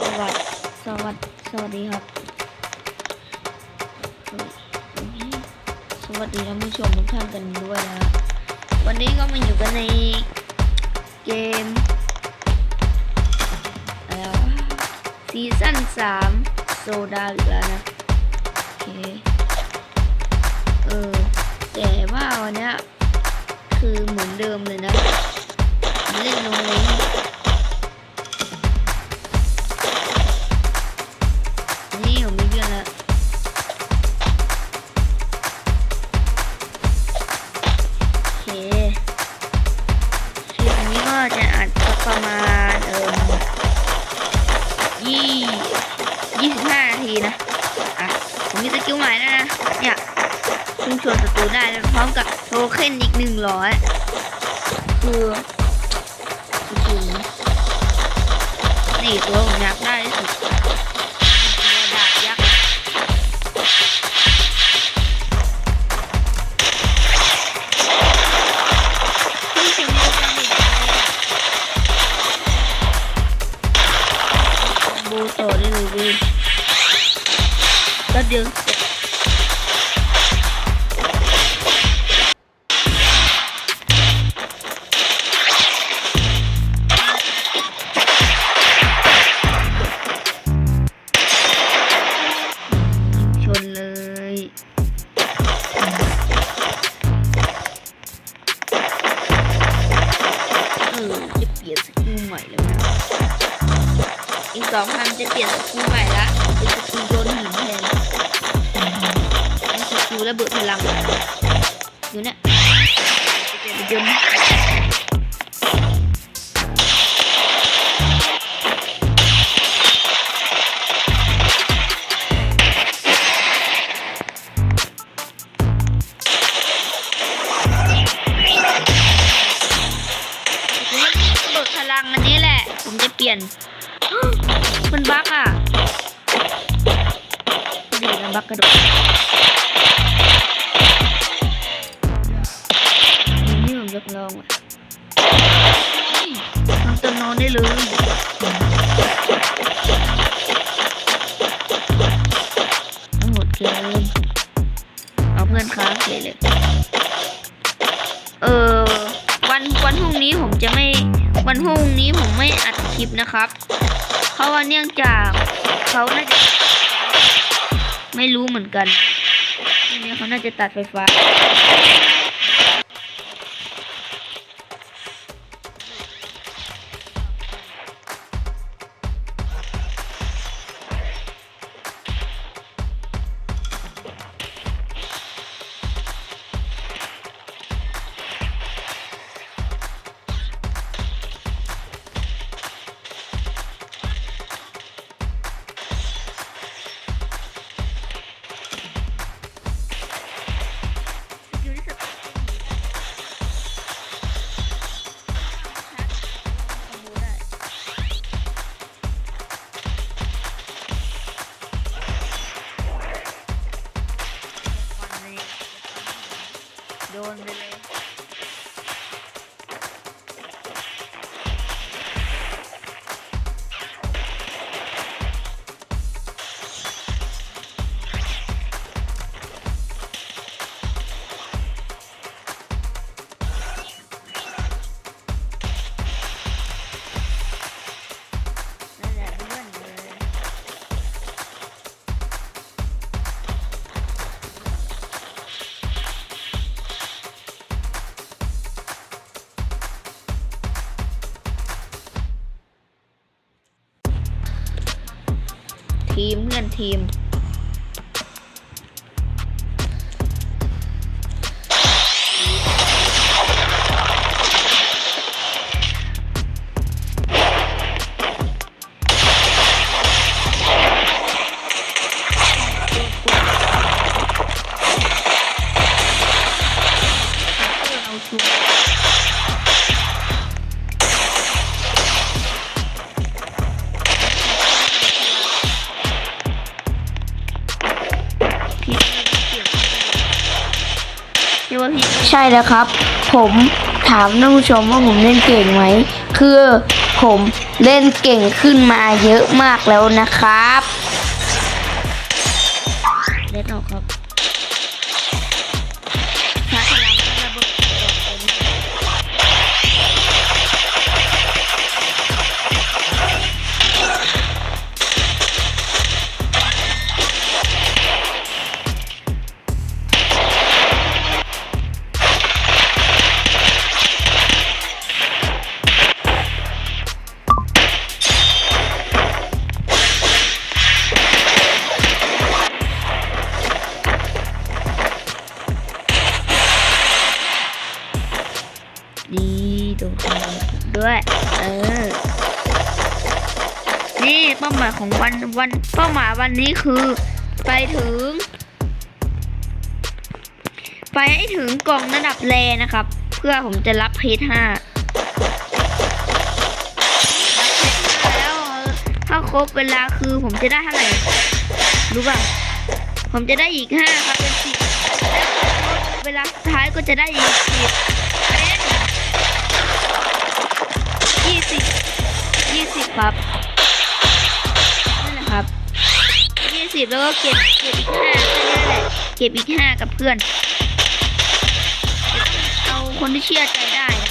วัสดีสวัสดีสวัสดีครับ สวัสดีท่านผู้ชมทุกท่านกันด้วยนะวันนี้ก็มาอยู่กันในเกมอะไรวะซีซั่นสามโซดาอีกแล้วนะโอเคเออแต่ว่าวันนี้คือเหมือนเดิมเลยนะเล่นลงเลย น มันบั๊กอะเดี๋ยวมันบั๊กกระโดดนี่ผมจะลองอะทำตัวนอนได้เลยหมดเกินเอาเพื่อนค้าเลยเลยเออ วันวันพรุ่งนี้ผมจะไม่วันพรุ่งนี้ผมไม่อัดคลิปนะครับ เพราะว่าเนื่องจากเขาน่าจะไม่รู้เหมือนกันทีนี้เขาน่าจะตัดไฟฟ้า โด ทีมเพื่อนทีมเอ ใช่แล้วครับ ผมถามท่านผู้ชมว่าผมเล่นเก่งไหม คือผมเล่นเก่งขึ้นมาเยอะมากแล้วนะครับ ดีตรงนี้ด้วย เออ นี่เป้าหมายของวันวันเป้าหมายวันนี้คือ ไปถึง ไปให้ถึงกล่องระดับแรนะครับ เพื่อผมจะรับเพชรห้ารับเพชรห้าแล้วถ้าครบเวลาคือผมจะได้เท่าไหร่ รู้ป่ะ ผมจะได้อีกห้าครับเป็นสิบแล้วเวลาสุดท้ายก็จะได้อีกสิบ สิบแล้วก็เก็บเก็บอีกห้าแค่นั้นแหละเก็บอีกห้ากับเพื่อน เอาคนที่เชื่อใจได้นะ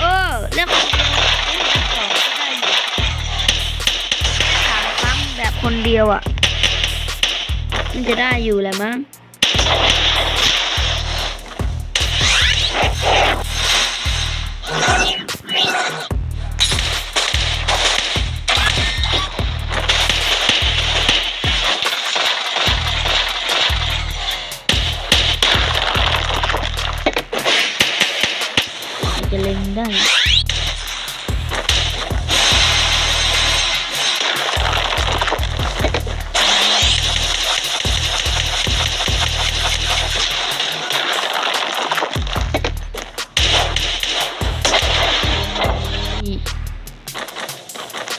เออเรื่องคนเดียวเล่นกันต่อก็ได้อยู่สามครั้งแบบคนเดียวอะ มันจะได้อยู่แหละมั้ง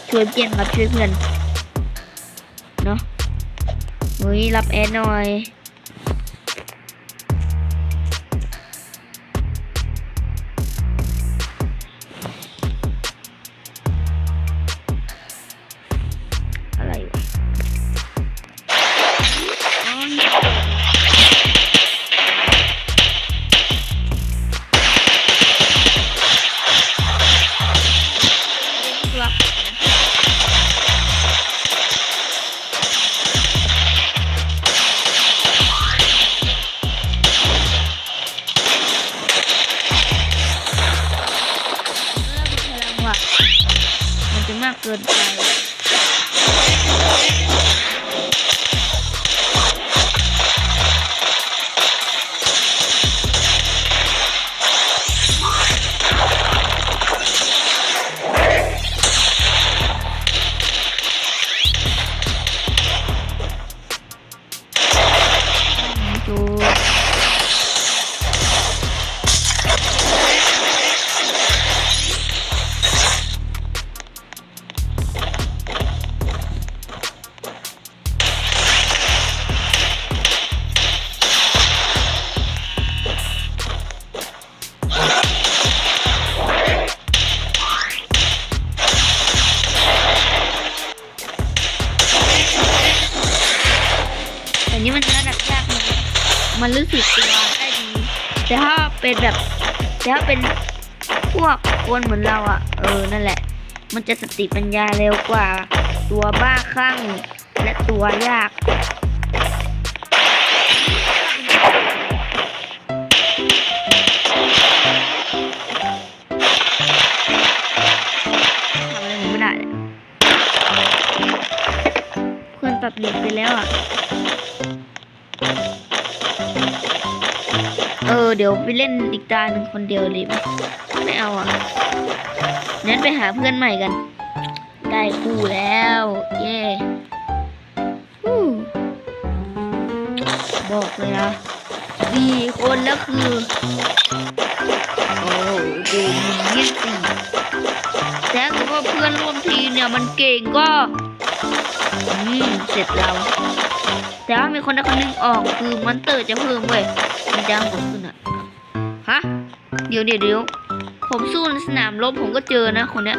ช่วยเพื่อนครับช่วยเพื่อนเนาะเฮ้ยรับแอดหน่อย มันรู้สึกตัวได้ดี แต่ถ้าเป็นแบบ แต่ถ้าเป็นพวกคนเหมือนเราอะ เออ นั่นแหละ มันจะสติปัญญาเร็วกว่า ตัวบ้าคลั่ง และตัวยากทำอะไรไม่ได้เพื่อนตัดเน็ตไปแล้วอะ เออ เดี๋ยวไปเล่นอีกตาหนึ่งคนเดียวเลยไมไม่เอาอะงั้นไปหาเพื่อนใหม่กัน ได้คู่แล้ว เย่บอกเลยนะสี่คนแล้วคือ แต่ถ้าเกิดว่าเพื่อนร่วมทีมเนี่ยมันเก่งก็ อืมเสร็จเรา แต่ว่ามีคนใดคนหนึงออกคือมอนเตอร์จะเพิ่มเว้ยมันจะหัวขึ้นอะฮะ เดี๋ยวเดี๋ยวเดี๋ยวผมสู้ในสนามรบผมก็เจอนะคนเนี้ย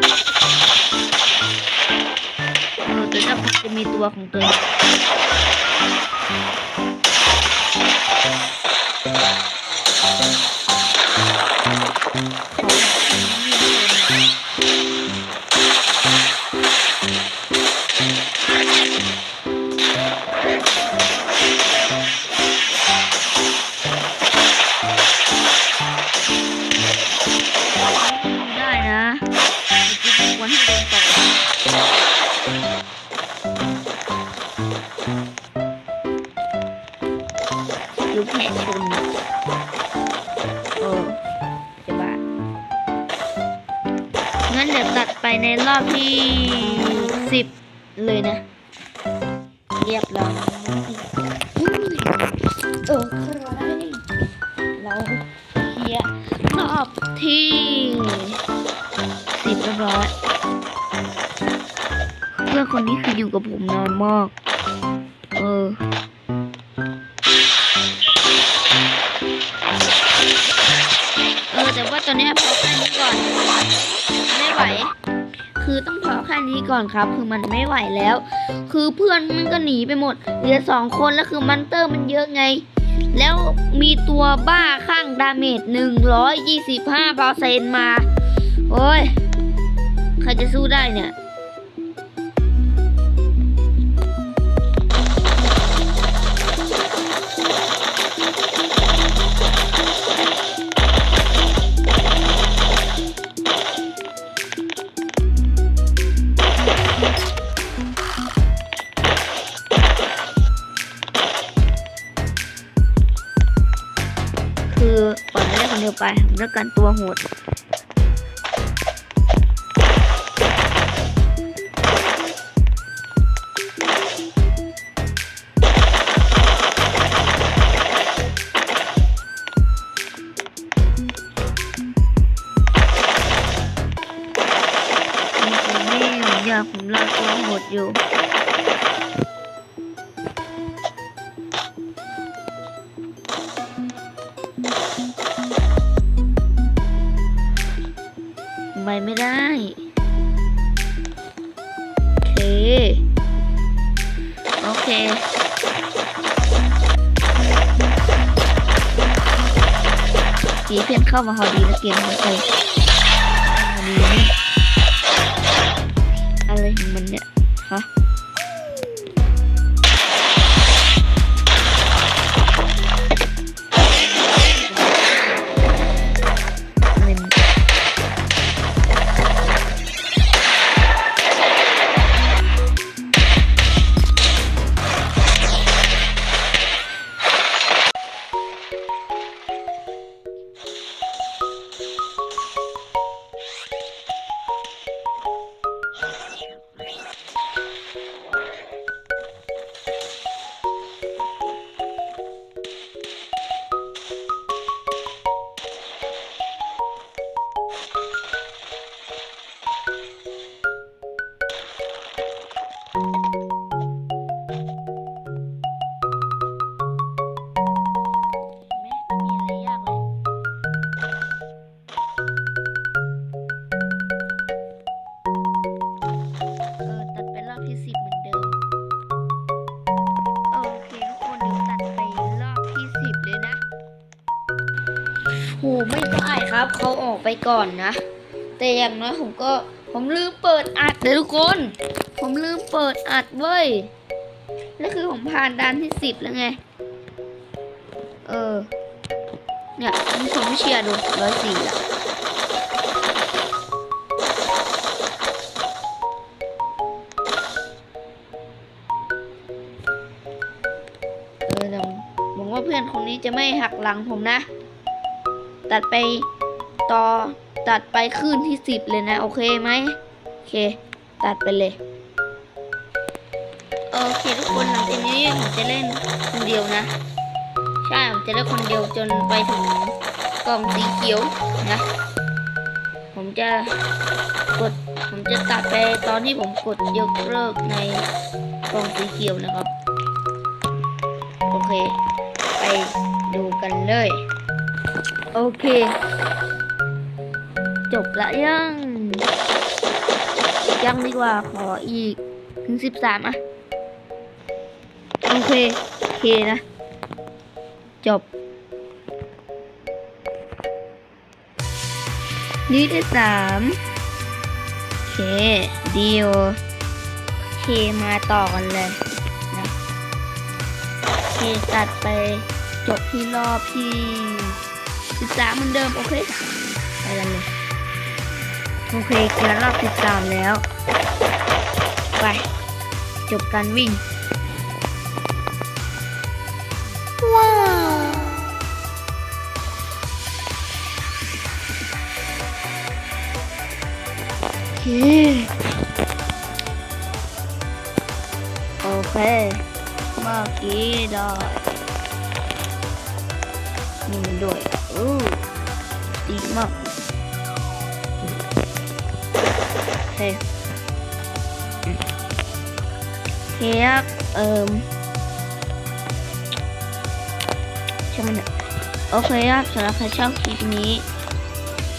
เออแต่ถ้าจะมีตัวของตัว เรียบร้อยเออใครเราเคลียร์รอบที่สิบเรียบร้อยเพื่อนคนนี้คืออยู่กับผมนานมากเออเออแต่ว่าตอนนี้พอแค่นี้ก่อน ไม่ไหว คือต้องพอแค่นี้ก่อนครับ คือมันไม่ไหวแล้ว คือเพื่อนมันก็หนีไปหมด เหลือสองคนแล้วคือมันเตอร์มันเยอะไง แล้วมีตัวบ้าข้างดาเมจหนึ่งร้อยยี่สิบห้าเปอร์เซ็นมา โอ้ย ใครจะสู้ได้เนี่ย ปล่อยให้ได้คนเดียวไปผมเลือกกันตัวโหด ไปไม่ได้ โอเค โอเคสีเพียนเข้ามาพอดีแล้วเกมมันไปพอดี ไม่ได้ครับ เขาออกไปก่อนนะ แต่อย่างน้อยผมก็ผมลืมเปิดอัดเลยทุกคน ผมลืมเปิดอัดเว้ยแล้วคือผมผ่านด่านที่สิบแล้วไง เออ เนี่ยมีคนไม่เชียร์ดูร้อยสี่ละเออเดี๋ยวหวังว่าเพื่อนคนนี้จะไม่หักหลังผมนะ ตัดไปต่อตัดไปขึ้นที่สิบเลยนะ โอเคไหมโอเค ตัดไปเลย โอเคทุกคนหลังจากนี้ผมจะเล่นคนเดียวนะ ใช่ผมจะเล่นคนเดียวจนไปถึงกล่องสีเขียวนะ ผมจะกดผมจะตัดไปตอนที่ผมกดยกเลิกในกล่องสีเขียวนะครับ โอเค ไปดูกันเลย โอเค จบละยัง ยังดีกว่าขออีกถึงสิบสามอะ โอเค โอเคนะ จบนี่ที่สามโอเคดีโอโอเคมาต่อกันเลยนะโอเคตัดไปจบที่รอบที่ สิบสามเหมือนเดิม โอเคไปกันเลยโอเคเกินรอบสิบสามแล้ว ไป จบการวิ่ง ว้าวโอเคโอเคเมื่อกี้ได้ มากโอเคโอเคครับเอ่มใช่ไหมเนี่ยโอเคครับสำหรับใครชอบคลิปนี้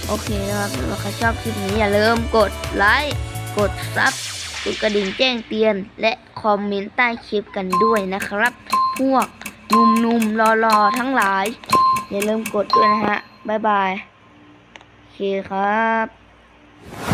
โอเคนะครับสำหรับใครชอบคลิปนี้อย่าลืมกดไลค์กดซับกดกระดิ่งแจ้งเตือน และคอมเมนต์ใต้คลิปกันด้วยนะครับ พวกหนุ่มๆรอๆทั้งหลาย อย่าลืมกดด้วยนะฮะ บ๊ายบาย เคครับ